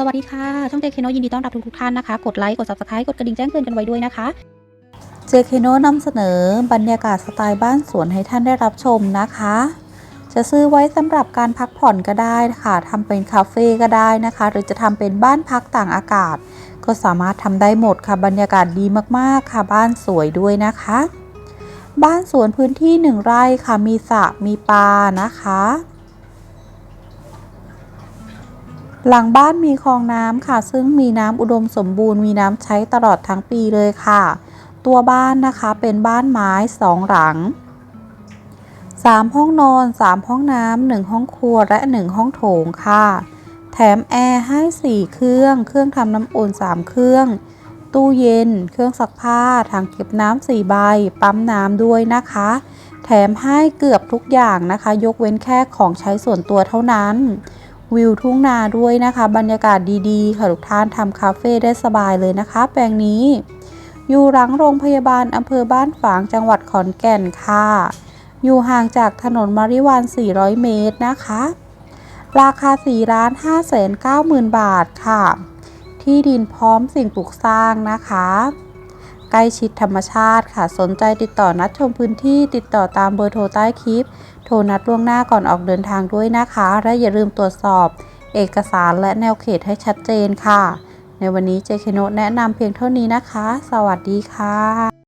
สวัสดีค่ะ ช่องเจคโนยินดีต้อนรับทุกๆท่านนะคะ กดไลค์ กด subscribe กดกระดิ่งแจ้งเตือนกันไว้ด้วยนะคะเจเคโนนำเสนอบรรยากาศสไตล์บ้านสวนให้ท่านได้รับชมนะคะ จะซื้อไว้สำหรับการพักผ่อนก็ได้ค่ะทำเป็นคาเฟ่ก็ได้นะคะ หรือจะทำเป็นบ้านพักต่างอากาศ ก็สามารถทำได้หมดค่ะบรรยากาศดีมากๆค่ะบ้านสวยด้วยนะคะ บ้านสวนพื้นที่หนึ่งไร่ค่ะมีสระมีปลานะคะ หลังบ้านมีคลองน้ำค่ะ ซึ่งมีน้ำอุดมสมบูรณ์มีน้ำใช้ตลอดทั้งปีเลยค่ะ ตัวบ้านนะคะเป็นบ้านไม้สองหลัง 3 ห้องนอน 3 ห้องน้ำ1ห้องครัวและ 1 ห้องโถงค่ะ แถมแอร์ให้ 4 เครื่อง เครื่องทำน้ำอุ่น 3 เครื่อง ตู้เย็น เครื่องซักผ้าถังเก็บน้ำ4ใบ ปั๊มน้ำด้วยนะคะ แถมให้เกือบทุกอย่างนะคะ ยกเว้นแค่ของใช้ส่วนตัวเท่านั้น วิวทุ่งนาด้วยนะคะ บรรยากาศดีๆ ค่ะทุกท่านทำคาเฟ่ได้สบายเลยนะคะ แปลงนี้ อยู่หลังโรงพยาบาลอำเภอบ้านฝางจังหวัดขอนแก่นค่ะ อยู่ห่างจากถนนมาริวัน400 เมตรนะคะ ราคา4ล้าน5แสน9หมื่นบาทค่ะ ที่ดินพร้อมสิ่งปลูกสร้างนะคะ ล้ชิดธรรมชาติค่ะ สนใจติดต่อนัดชมพื้นที่ติดต่อตามเบอร์โทรใต้คลิป โทรนัดล่วงหน้าก่อนออกเดินทางด้วยนะคะ และอย่าลืมตรวจสอบ เอกสารและแนวเขตให้ชัดเจนค่ะ ในวันนี้เจคโนแนะนำเพียงเท่านี้นะคะ สวัสดีค่ะ